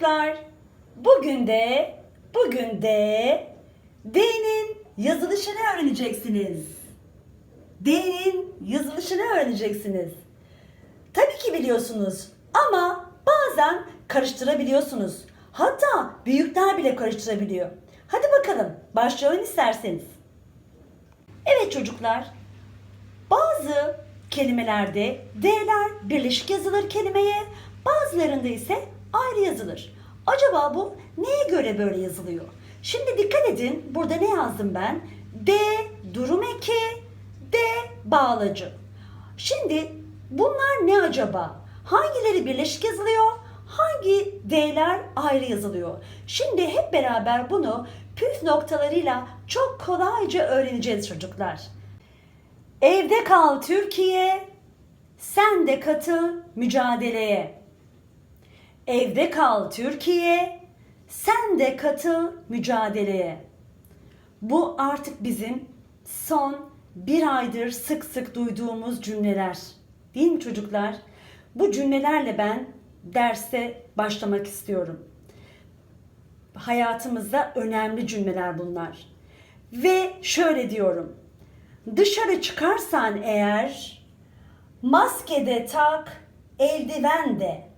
çocuklar. Bugün de bugün de D'nin yazılışını öğreneceksiniz. D'nin yazılışını öğreneceksiniz. Tabii ki biliyorsunuz ama bazen karıştırabiliyorsunuz. Hatta büyükler bile karıştırabiliyor. Hadi bakalım başlayalım isterseniz. Evet çocuklar. Bazı kelimelerde D'ler birleşik yazılır kelimeye, bazılarında ise ayrı yazılır. Acaba bu neye göre böyle yazılıyor? Şimdi dikkat edin. Burada ne yazdım ben? D durum eki, D bağlacı. Şimdi bunlar ne acaba? Hangileri birleşik yazılıyor? Hangi D'ler ayrı yazılıyor? Şimdi hep beraber bunu püf noktalarıyla çok kolayca öğreneceğiz çocuklar. Evde kal Türkiye, sen de katıl mücadeleye. Evde kal Türkiye, sen de katıl mücadeleye. Bu artık bizim son bir aydır sık sık duyduğumuz cümleler. Değil mi çocuklar? Bu cümlelerle ben derse başlamak istiyorum. Hayatımızda önemli cümleler bunlar. Ve şöyle diyorum. Dışarı çıkarsan eğer maske de tak, eldiven de.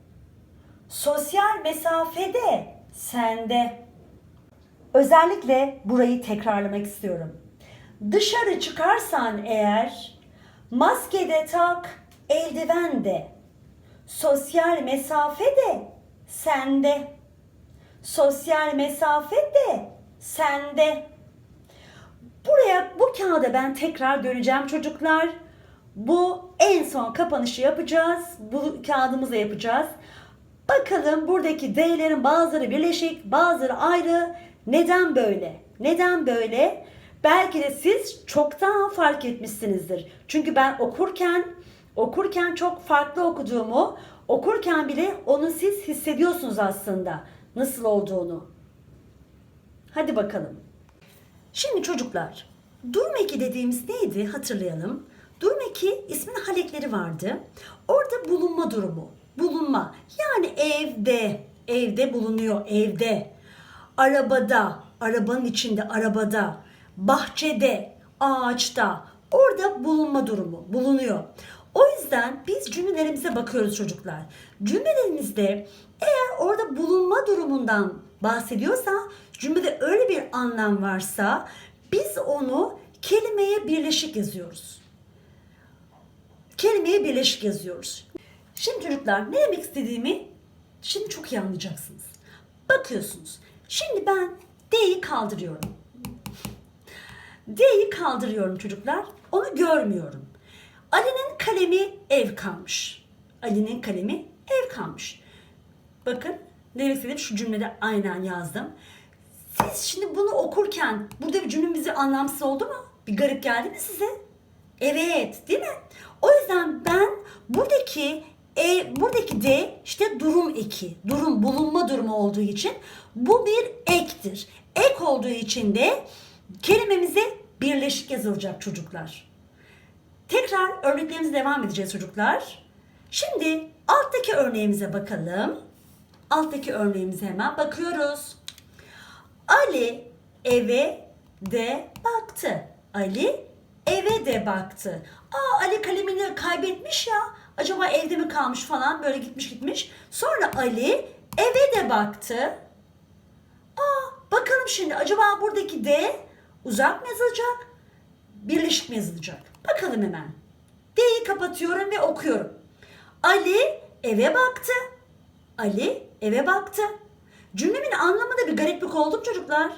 Sosyal mesafede sende. Özellikle burayı tekrarlamak istiyorum. Dışarı çıkarsan eğer maske de tak, eldiven de. Sosyal mesafe de sende. Sosyal mesafe de sende. Buraya bu kağıda ben tekrar döneceğim çocuklar. Bu en son kapanışı yapacağız. Bu kağıdımızla yapacağız. Bakalım buradaki D'lerin bazıları birleşik, bazıları ayrı. Neden böyle? Neden böyle? Belki de siz çoktan fark etmişsinizdir. Çünkü ben okurken okurken çok farklı okuduğumu, okurken bile onu siz hissediyorsunuz aslında nasıl olduğunu. Hadi bakalım. Şimdi çocuklar, durum eki dediğimiz neydi hatırlayalım. Durum eki ismin halekleri vardı. Orada bulunma durumu, bulunma. Yani evde, evde bulunuyor, evde. Arabada, arabanın içinde, arabada. Bahçede, ağaçta. Orada bulunma durumu, bulunuyor. O yüzden biz cümlelerimize bakıyoruz çocuklar. Cümlelerimizde eğer orada bulunma durumundan bahsediyorsa, cümlede öyle bir anlam varsa biz onu kelimeye birleşik yazıyoruz. Kelimeye birleşik yazıyoruz. Şimdi çocuklar ne demek istediğimi şimdi çok iyi anlayacaksınız. Bakıyorsunuz. Şimdi ben D'yi kaldırıyorum. D'yi kaldırıyorum çocuklar. Onu görmüyorum. Ali'nin kalemi ev kalmış. Ali'nin kalemi ev kalmış. Bakın ne demek şu cümlede aynen yazdım. Siz şimdi bunu okurken burada bir cümlemizi anlamsız oldu mu? Bir garip geldi mi size? Evet, değil mi? O yüzden ben buradaki e, buradaki D işte durum eki, durum bulunma durumu olduğu için bu bir ektir. Ek olduğu için de kelimemize birleşik yazılacak çocuklar. Tekrar örneklerimize devam edeceğiz çocuklar. Şimdi alttaki örneğimize bakalım. Alttaki örneğimize hemen bakıyoruz. Ali eve de baktı. Ali eve de baktı. Aa Ali kalemini kaybetmiş ya. Acaba evde mi kalmış falan böyle gitmiş gitmiş. Sonra Ali eve de baktı. Aa bakalım şimdi acaba buradaki D uzak mı yazılacak? Birleşik mi yazılacak? Bakalım hemen. D'yi kapatıyorum ve okuyorum. Ali eve baktı. Ali eve baktı. Cümlemin anlamında bir gariplik oldu çocuklar?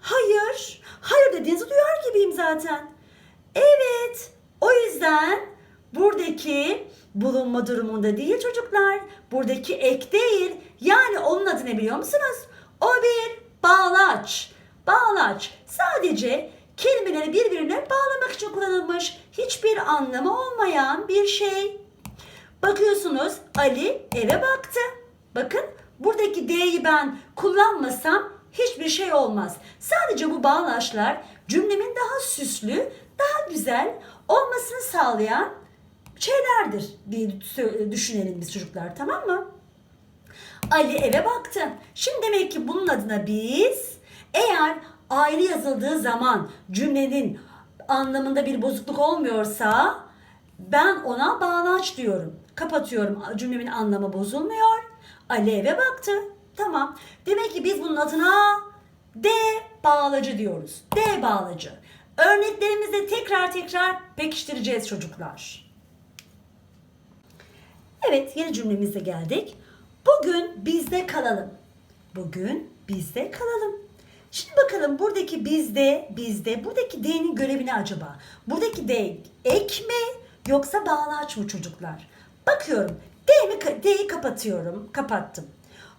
Hayır. Hayır dediğinizi duyar gibiyim zaten. Evet. O yüzden buradaki bulunma durumunda değil çocuklar. Buradaki ek değil. Yani onun adı ne biliyor musunuz? O bir bağlaç. Bağlaç sadece kelimeleri birbirine bağlamak için kullanılmış. Hiçbir anlamı olmayan bir şey. Bakıyorsunuz Ali eve baktı. Bakın buradaki D'yi ben kullanmasam hiçbir şey olmaz. Sadece bu bağlaçlar cümlemin daha süslü, daha güzel olmasını sağlayan şeylerdir diye düşünelim biz çocuklar tamam mı? Ali eve baktı. Şimdi demek ki bunun adına biz eğer ayrı yazıldığı zaman cümlenin anlamında bir bozukluk olmuyorsa ben ona bağlaç diyorum. Kapatıyorum. Cümlemin anlamı bozulmuyor. Ali eve baktı. Tamam. Demek ki biz bunun adına D bağlacı diyoruz. D bağlacı. Örneklerimizde tekrar tekrar pekiştireceğiz çocuklar. Evet yeni cümlemize geldik. Bugün bizde kalalım. Bugün bizde kalalım. Şimdi bakalım buradaki bizde, bizde, buradaki D'nin görevi ne acaba? Buradaki D ek mi yoksa bağlaç mı çocuklar? Bakıyorum. D'mi, D'yi kapatıyorum. Kapattım.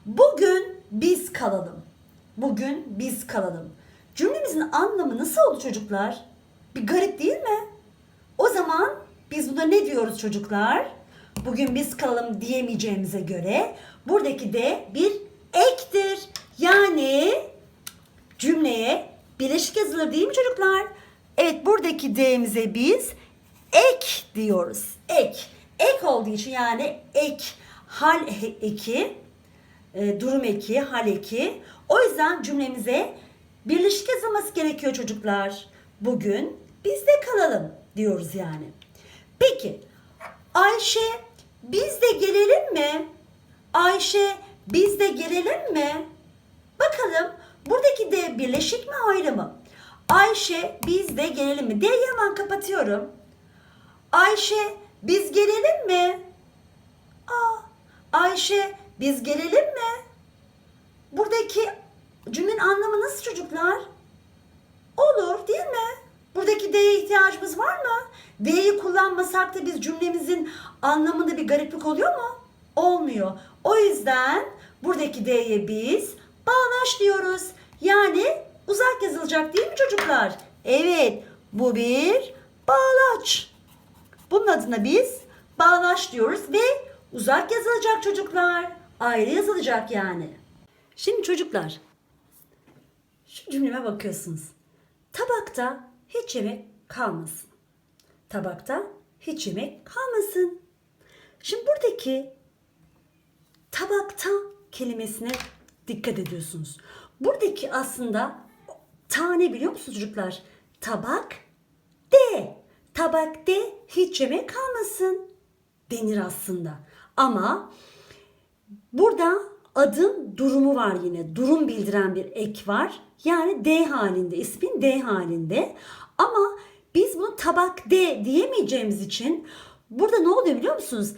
Bugün biz kalalım. Bugün biz kalalım. Cümlemizin anlamı nasıl oldu çocuklar? Bir garip değil mi? O zaman biz buna ne diyoruz çocuklar? Bugün biz kalalım diyemeyeceğimize göre buradaki de bir ektir. Yani cümleye bileşik yazılır değil mi çocuklar? Evet buradaki D'mize biz ek diyoruz. Ek. Ek olduğu için yani ek, hal eki, e, durum eki, hal eki. O yüzden cümlemize birleşik yazılması gerekiyor çocuklar. Bugün bizde kalalım diyoruz yani. Peki Ayşe biz de gelelim mi? Ayşe biz de gelelim mi? Bakalım buradaki de birleşik mi ayrı mı? Ayşe biz de gelelim mi? D'yi hemen kapatıyorum. Ayşe biz gelelim mi? Aa, Ayşe biz gelelim mi? Buradaki cümlenin anlamı nasıl çocuklar? Olur değil mi? Buradaki D'ye ihtiyacımız var mı? D'yi kullanmasak da biz cümlemizin anlamında bir gariplik oluyor mu? Olmuyor. O yüzden buradaki D'ye biz bağlaç diyoruz. Yani uzak yazılacak değil mi çocuklar? Evet bu bir bağlaç. Bunun adına biz bağlaç diyoruz ve uzak yazılacak çocuklar. Ayrı yazılacak yani. Şimdi çocuklar şu cümleme bakıyorsunuz. Tabakta hiç yemek kalmasın. Tabakta hiç yemek kalmasın. Şimdi buradaki tabakta kelimesine dikkat ediyorsunuz. Buradaki aslında tane biliyor musunuz çocuklar? Tabak de. Tabak de hiç yemek kalmasın denir aslında. Ama burada adım durumu var yine. Durum bildiren bir ek var. Yani D halinde, ismin D halinde. Ama biz bunu tabak D diyemeyeceğimiz için burada ne oluyor biliyor musunuz?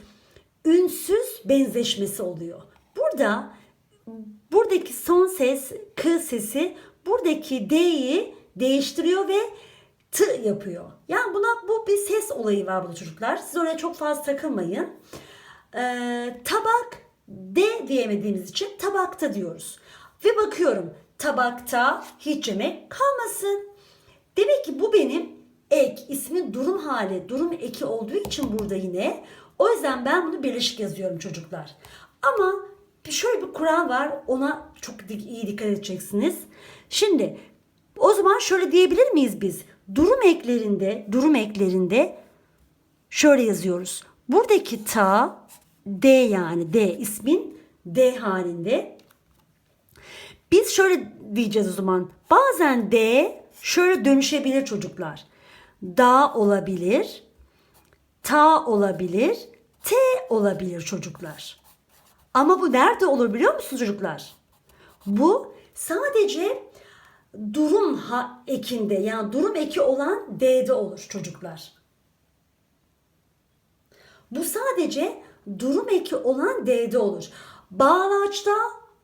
Ünsüz benzeşmesi oluyor. Burada buradaki son ses k sesi buradaki D'yi değiştiriyor ve t yapıyor. Yani buna bu bir ses olayı var burada çocuklar. Siz oraya çok fazla takılmayın. Ee, tabak D diyemediğimiz için tabakta diyoruz. Ve bakıyorum tabakta hiç yemek kalmasın. Demek ki bu benim ek, ismin durum hali, durum eki olduğu için burada yine. O yüzden ben bunu birleşik yazıyorum çocuklar. Ama şöyle bir kural var ona çok iyi dikkat edeceksiniz. Şimdi o zaman şöyle diyebilir miyiz biz? Durum eklerinde, durum eklerinde şöyle yazıyoruz. Buradaki ta D yani D ismin D halinde. Biz şöyle diyeceğiz o zaman. Bazen D şöyle dönüşebilir çocuklar. Da olabilir. Ta olabilir. T olabilir çocuklar. Ama bu nerede olur biliyor musunuz çocuklar? Bu sadece durum ha ekinde yani durum eki olan D'de olur çocuklar. Bu sadece durum eki olan D'de olur. Bağlaçta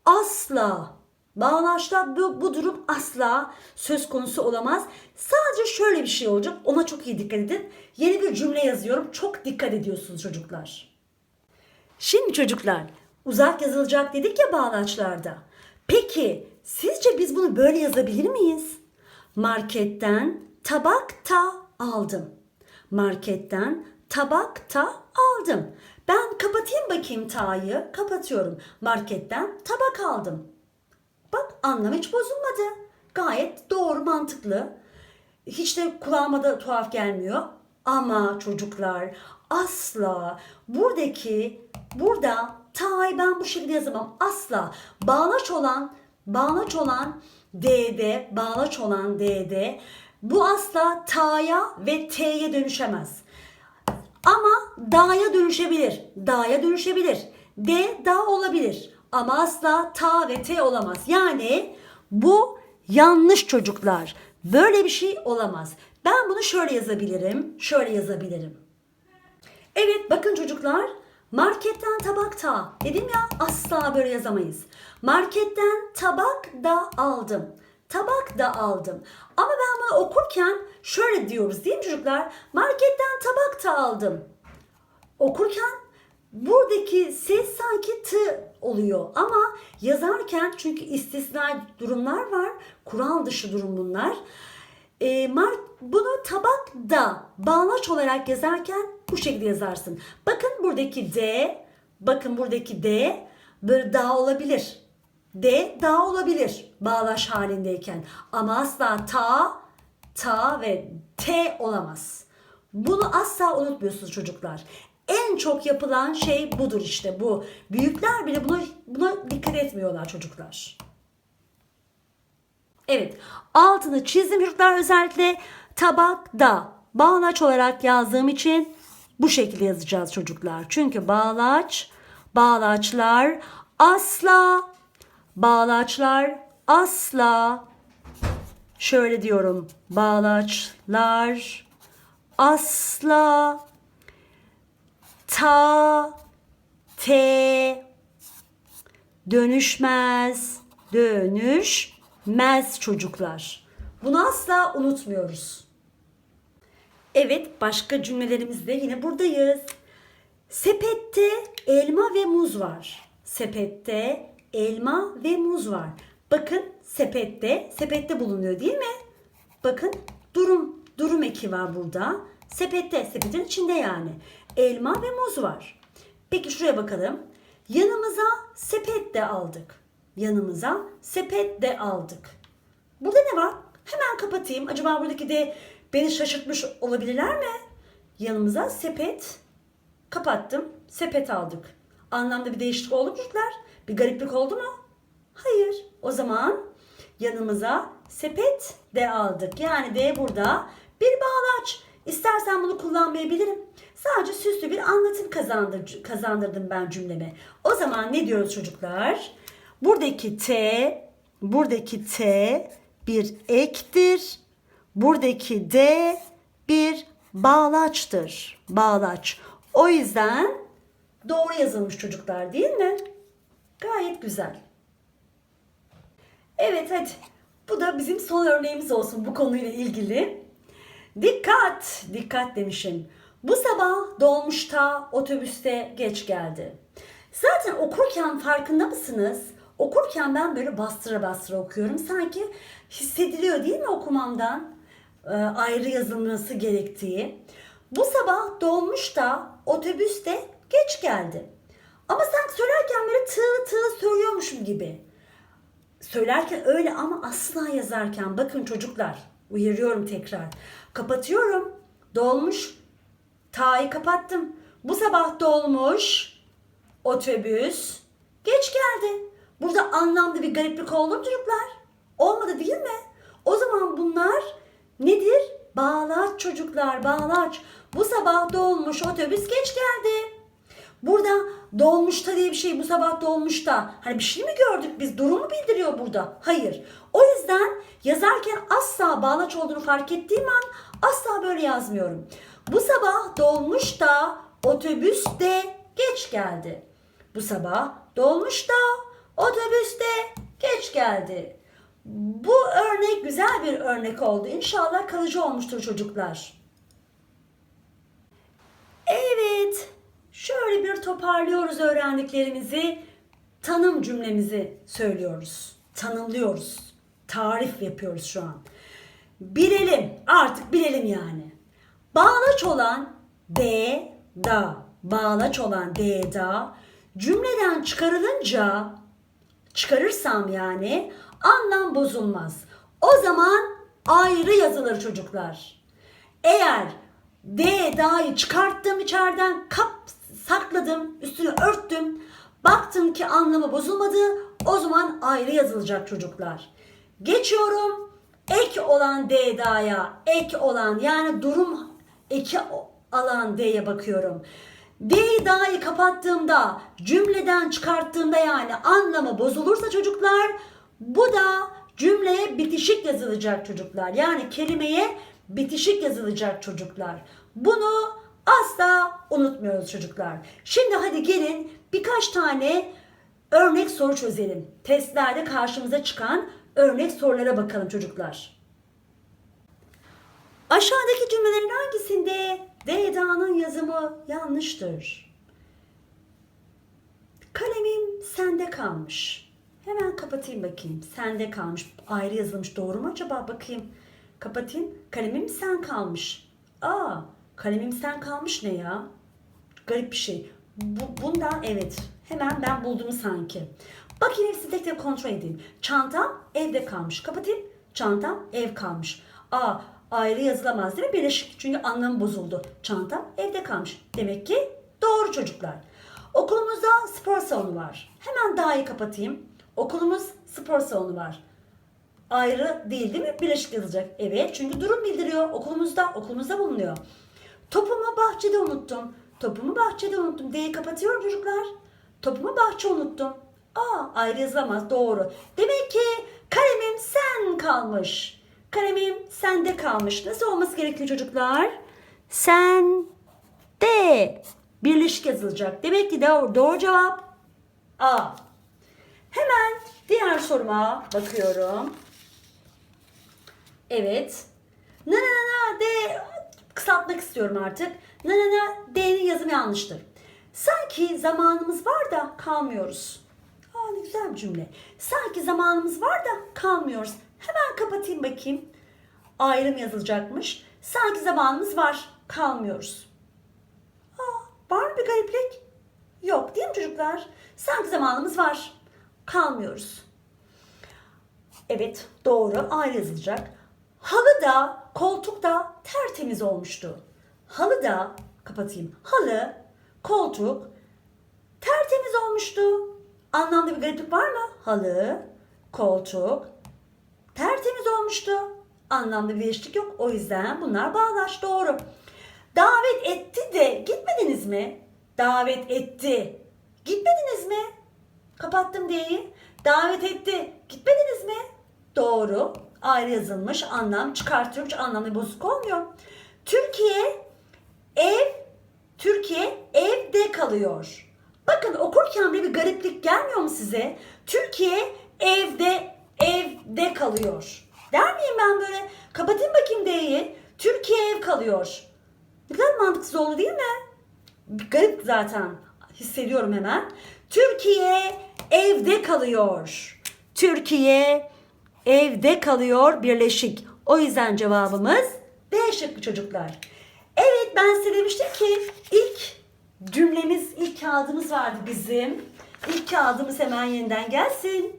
asla Bağlaçta bu, bu durum asla söz konusu olamaz. Sadece şöyle bir şey olacak. Ona çok iyi dikkat edin. Yeni bir cümle yazıyorum. Çok dikkat ediyorsunuz çocuklar. Şimdi çocuklar uzak yazılacak dedik ya bağlaçlarda. Peki sizce biz bunu böyle yazabilir miyiz? Marketten tabakta aldım. Marketten tabakta aldım. Ben kapatayım bakayım ta'yı. Kapatıyorum. Marketten tabak aldım. Bak anlam hiç bozulmadı. Gayet doğru, mantıklı. Hiç de kulağıma da tuhaf gelmiyor. Ama çocuklar asla buradaki burada ta'yı ben bu şekilde yazamam. Asla. Bağlaç olan, bağlaç olan D'de, bağlaç olan D'de bu asla ta'ya ve t'ye dönüşemez. Ama da'ya dönüşebilir. Da'ya dönüşebilir. D da olabilir. Ama asla ta ve t olamaz. Yani bu yanlış çocuklar. Böyle bir şey olamaz. Ben bunu şöyle yazabilirim. Şöyle yazabilirim. Evet bakın çocuklar. Marketten tabak ta. Dedim ya asla böyle yazamayız. Marketten tabak da aldım. Tabak da aldım. Ama ben bunu okurken şöyle diyoruz değil mi çocuklar? Marketten tabak da aldım. Okurken buradaki ses sanki t oluyor ama yazarken çünkü istisna durumlar var. Kural dışı durum bunlar. E, mar, bunu tabak da bağlaç olarak yazarken bu şekilde yazarsın. Bakın buradaki D, bakın buradaki D böyle da olabilir. D da olabilir bağlaç halindeyken. Ama asla ta, ta ve t olamaz. Bunu asla unutmuyorsunuz çocuklar. En çok yapılan şey budur işte bu. Büyükler bile buna, buna dikkat etmiyorlar çocuklar. Evet altını çizdim çocuklar özellikle tabakta bağlaç olarak yazdığım için bu şekilde yazacağız çocuklar. Çünkü bağlaç, bağlaçlar asla, bağlaçlar asla şöyle diyorum bağlaçlar asla ta te dönüşmez dönüşmez çocuklar. Bunu asla unutmuyoruz. Evet başka cümlelerimizde yine buradayız. Sepette elma ve muz var. Sepette elma ve muz var. Bakın sepette, sepette bulunuyor değil mi? Bakın durum, durum eki var burada. Sepette, sepetin içinde yani. Elma ve muz var. Peki şuraya bakalım. Yanımıza sepet de aldık. Yanımıza sepet de aldık. Burada ne var? Hemen kapatayım. Acaba buradaki de beni şaşırtmış olabilirler mi? Yanımıza sepet kapattım. Sepet aldık. Anlamda bir değişiklik oldu mu çocuklar? Bir gariplik oldu mu? Hayır. O zaman yanımıza sepet de aldık. Yani D burada bir bağlaç. İstersen bunu kullanmayabilirim. Sadece süslü bir anlatım kazandır, kazandırdım ben cümleme. O zaman ne diyoruz çocuklar? Buradaki T, buradaki T bir ektir. Buradaki D bir bağlaçtır. Bağlaç. O yüzden doğru yazılmış çocuklar değil mi? Gayet güzel. Evet hadi. Bu da bizim son örneğimiz olsun bu konuyla ilgili. Dikkat! Dikkat demişim. Bu sabah dolmuşta otobüste geç geldi. Zaten okurken farkında mısınız? Okurken ben böyle bastıra bastıra okuyorum. Sanki hissediliyor değil mi okumamdan? Ee, ayrı yazılması gerektiği. Bu sabah dolmuşta otobüste geç geldi. Ama sanki söylerken böyle tığ tığ söylüyormuşum gibi. Söylerken öyle ama asla yazarken bakın çocuklar uyarıyorum tekrar. Kapatıyorum. Dolmuş. Ta'yı kapattım. Bu sabah dolmuş. Otobüs. Geç geldi. Burada anlamda bir gariplik oldu mu çocuklar? Olmadı değil mi? O zaman bunlar nedir? Bağlaç çocuklar bağlaç. Bu sabah dolmuş otobüs geç geldi. Burada dolmuşta diye bir şey bu sabah dolmuşta. Hani bir şey mi gördük biz? Durumu bildiriyor burada. Hayır. O yüzden yazarken asla bağlaç olduğunu fark ettiğim an asla böyle yazmıyorum. Bu sabah dolmuşta otobüste geç geldi. Bu sabah dolmuşta otobüste geç geldi. Bu örnek güzel bir örnek oldu. İnşallah kalıcı olmuştur çocuklar. Evet. Şöyle bir toparlıyoruz öğrendiklerimizi. Tanım cümlemizi söylüyoruz. Tanımlıyoruz. Tarif yapıyoruz şu an. Bilelim. Artık bilelim yani. Bağlaç olan D, da. Bağlaç olan D, da. Cümleden çıkarılınca çıkarırsam yani anlam bozulmaz. O zaman ayrı yazılır çocuklar. Eğer D da'yı çıkarttım içeriden kap sakladım üstünü örttüm Baktım ki anlamı bozulmadı. O zaman ayrı yazılacak çocuklar. Geçiyorum. Ek olan D'da'ya. Ek olan yani durum eki alan D'ye bakıyorum. D'yi dahi kapattığımda, cümleden çıkarttığımda yani anlamı bozulursa çocuklar bu da cümleye bitişik yazılacak çocuklar. Yani kelimeye bitişik yazılacak çocuklar. Bunu asla unutmuyoruz çocuklar. Şimdi hadi gelin birkaç tane örnek soru çözelim. Testlerde karşımıza çıkan örnek sorulara bakalım çocuklar. Aşağıdaki cümlelerin hangisinde D'da'nın yazımı yanlıştır? Kalemim sende kalmış. Hemen kapatayım bakayım. Sende kalmış. Ayrı yazılmış. Doğru mu acaba? Bakayım. Kapatayım. Kalemim sen kalmış. Aa, kalemim sen kalmış ne ya? Garip bir şey. Bu, bundan evet. Hemen ben buldum sanki. Bakayım hepsini tek tek kontrol edeyim. Çantam evde kalmış. Kapatayım. Çantam ev kalmış. Aa ayrı yazılamaz değil mi? Birleşik çünkü anlamı bozuldu. Çantam evde kalmış. Demek ki doğru çocuklar. Okulumuzda spor salonu var. Hemen daha iyi kapatayım. Okulumuz spor salonu var. Ayrı değil değil mi? Birleşik yazılacak. Evet çünkü durum bildiriyor. Okulumuzda, okulumuzda bulunuyor. Topumu bahçede unuttum. Topumu bahçede unuttum. D'yi kapatıyorum çocuklar. Topumu bahçe unuttum. Aa ayrı yazılamaz. Doğru. Demek ki kalemim sen kalmış. Kalemim sende kalmış. Nasıl olması gerekiyor çocuklar? Sen de birleşik yazılacak. Demek ki doğru, doğru cevap A. Hemen diğer soruma bakıyorum. Evet. Na na na na D kısaltmak istiyorum artık. Na na na D'nin yazımı yanlıştır. Sanki zamanımız var da kalmıyoruz. Aa ne güzel bir cümle. Sanki zamanımız var da kalmıyoruz. Hemen kapatayım bakayım. Ayrım yazılacakmış. Sanki zamanımız var, kalmıyoruz. Aa, var mı bir gariplik? Yok değil mi çocuklar? Sanki zamanımız var, kalmıyoruz. Evet doğru ayrı yazılacak. Halı da koltuk da tertemiz olmuştu. Halı da kapatayım. Halı, koltuk tertemiz olmuştu. Anlamda bir gariplik var mı? Halı, koltuk tertemiz olmuştu. Anlamda bir değişiklik yok. O yüzden bunlar bağlaç doğru. Davet etti de gitmediniz mi? Davet etti. Gitmediniz mi? Kapattım diyeyi. Davet etti. Gitmediniz mi? Doğru. Ayrı yazılmış anlam çıkartıyormuş anlamı bozuk olmuyor. Türkiye ev Türkiye evde kalıyor. Bakın okurken bir gariplik gelmiyor mu size? Türkiye evde evde kalıyor. Der miyim ben böyle? Kapatayım bakayım D'yi. Türkiye ev kalıyor. Ne kadar mantıksız oldu değil mi? Garip zaten. Hissediyorum hemen. Türkiye evde kalıyor. Türkiye evde kalıyor birleşik. O yüzden cevabımız B şıkkı çocuklar. Evet ben size demiştim ki ilk cümlemiz, ilk kağıdımız vardı bizim. İlk kağıdımız hemen yeniden gelsin.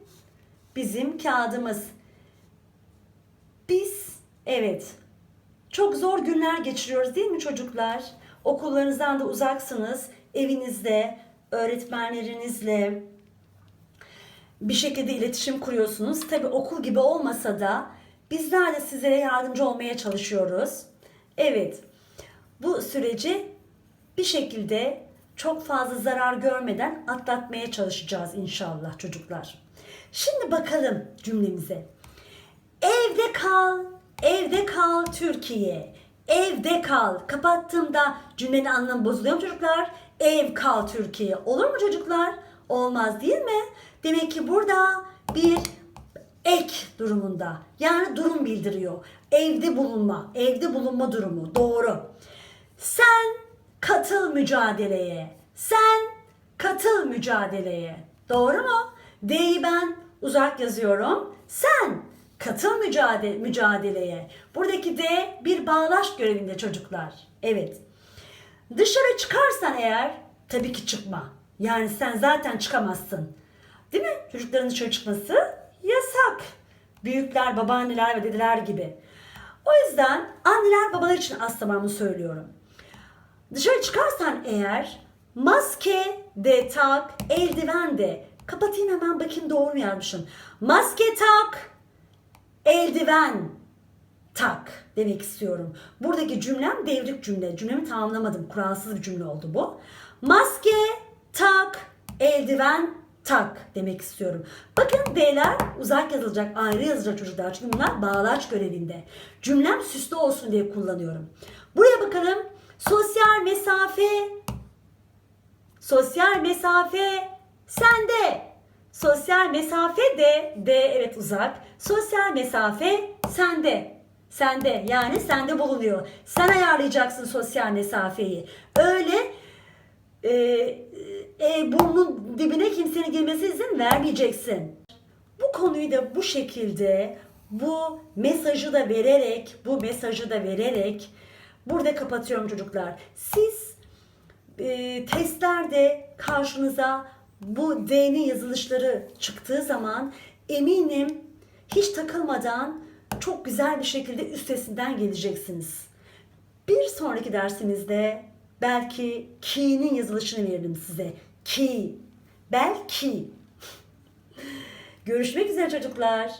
Bizim kağıdımız. Biz evet çok zor günler geçiriyoruz değil mi çocuklar? Okullarınızdan da uzaksınız. Evinizde, öğretmenlerinizle bir şekilde iletişim kuruyorsunuz. Tabi okul gibi olmasa da bizler de sizlere yardımcı olmaya çalışıyoruz. Evet, bu süreci bir şekilde çok fazla zarar görmeden atlatmaya çalışacağız inşallah çocuklar. Şimdi bakalım cümlemize. Evde kal, evde kal Türkiye. Evde kal. Kapattığımda cümlenin anlamı bozuluyor mu çocuklar? Ev kal Türkiye. Olur mu çocuklar? Olmaz değil mi? Demek ki burada bir ek durumunda. Yani durum bildiriyor. Evde bulunma, evde bulunma durumu. Doğru. Sen katıl mücadeleye. Sen katıl mücadeleye. Doğru mu? D'yi ben uzak yazıyorum. Sen katıl mücadele, mücadeleye. Buradaki D bir bağlaç görevinde çocuklar. Evet. Dışarı çıkarsan eğer tabii ki çıkma. Yani sen zaten çıkamazsın. Değil mi? Çocukların dışarı çıkması yasak. Büyükler, babaanneler ve dedeler gibi. O yüzden anneler babalar için aslında bunu söylüyorum. Dışarı çıkarsan eğer maske de tak, eldiven de. Kapatayım hemen bakayım doğru mu yazmışım. Maske tak, eldiven tak demek istiyorum. Buradaki cümlem devrik cümle. Cümlemi tamamlamadım. Kuralsız bir cümle oldu bu. Maske tak, eldiven tak demek istiyorum. Bakın D'ler uzak yazılacak, ayrı yazılacak çocuklar. Çünkü bunlar bağlaç görevinde. Cümlem süslü olsun diye kullanıyorum. Buraya bakalım. Sosyal mesafe Sosyal mesafe sende. Sosyal mesafe de de evet uzak. Sosyal mesafe sende. Sende yani sende bulunuyor. Sen ayarlayacaksın sosyal mesafeyi. Öyle e, e, burnun dibine kimsenin girmesi izin vermeyeceksin. Bu konuyu da bu şekilde bu mesajı da vererek bu mesajı da vererek burada kapatıyorum çocuklar. Siz e, testlerde karşınıza bu D'nin yazılışları çıktığı zaman eminim hiç takılmadan çok güzel bir şekilde üstesinden geleceksiniz. Bir sonraki dersimizde belki ki'nin yazılışını veririm size. Ki. Belki. Görüşmek üzere çocuklar.